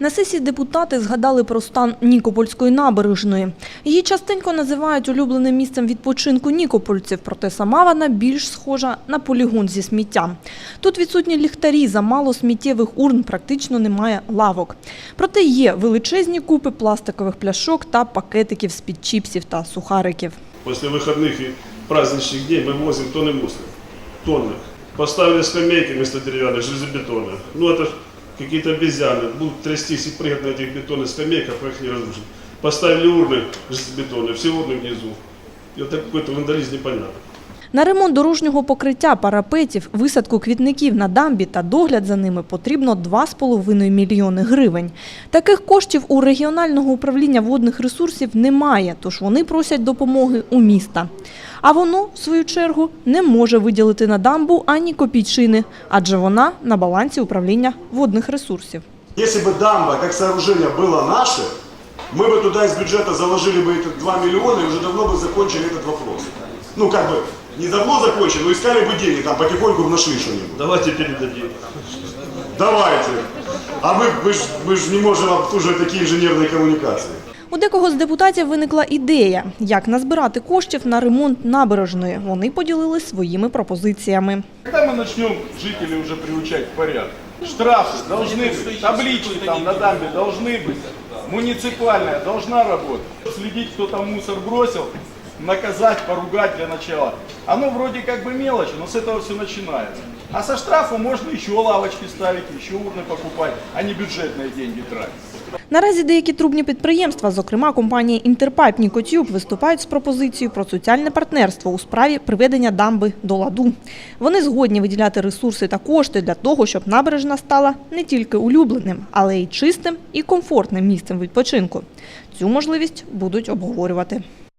На сесії депутати згадали про стан Нікопольської набережної. Її частенько називають улюбленим місцем відпочинку нікопольців, проте сама вона більш схожа на полігон зі сміттям. Тут відсутні ліхтарі, замало сміттєвих урн, практично немає лавок. Проте є величезні купи пластикових пляшок та пакетиків з-під чіпсів та сухариків. После выходных и праздничных дней мы возим тонны мусора. Тонны. Поставили скамейки вместо деревянных, железобетонных. Ну это ж какие-то обезьяны. Будут трястись и прыгать на этих бетонных скамейках, а их не разрушить. Поставили урны железобетонные, все урны внизу. И вот какой-то вандализм непонятный. На ремонт дорожнього покриття, парапетів, висадку квітників на дамбі та догляд за ними потрібно 2,5 мільйони гривень. Таких коштів у регіонального управління водних ресурсів немає, тож вони просять допомоги у міста. А воно, в свою чергу, не може виділити на дамбу ані копійчини, адже вона на балансі управління водних ресурсів. Если бы дамба как сооружение было наше, мы бы туда из бюджета заложили бы эти 2 миллиона и уже давно бы закончили этот вопрос. Ну, как бы, не давно закончили, но искали бы деньги, там потихоньку бы нашли что-нибудь. Давайте передадим. Давайте. А мы, мы, ж, мы ж не можем обслуживать такие инженерные коммуникации. У декого з депутатів виникла ідея, як назбирати коштів на ремонт набережної. Вони поділились своїми пропозиціями. Когда мы начнем жителей уже приучать к порядку? Штрафы должны быть, таблички там на дамбе должны быть, муниципальная должна работать. Следить, кто там мусор бросил, наказать, поругать для начала. Оно вроде как бы мелочи, но с этого все начинается. А со штрафа можно еще лавочки ставить, еще урны покупать, а не бюджетные деньги тратить. Наразі деякі трубні підприємства, зокрема компанія «Інтерпайп» Нікотюб, виступають з пропозицією про соціальне партнерство у справі приведення дамби до ладу. Вони згодні виділяти ресурси та кошти для того, щоб набережна стала не тільки улюбленим, але й чистим і комфортним місцем відпочинку. Цю можливість будуть обговорювати.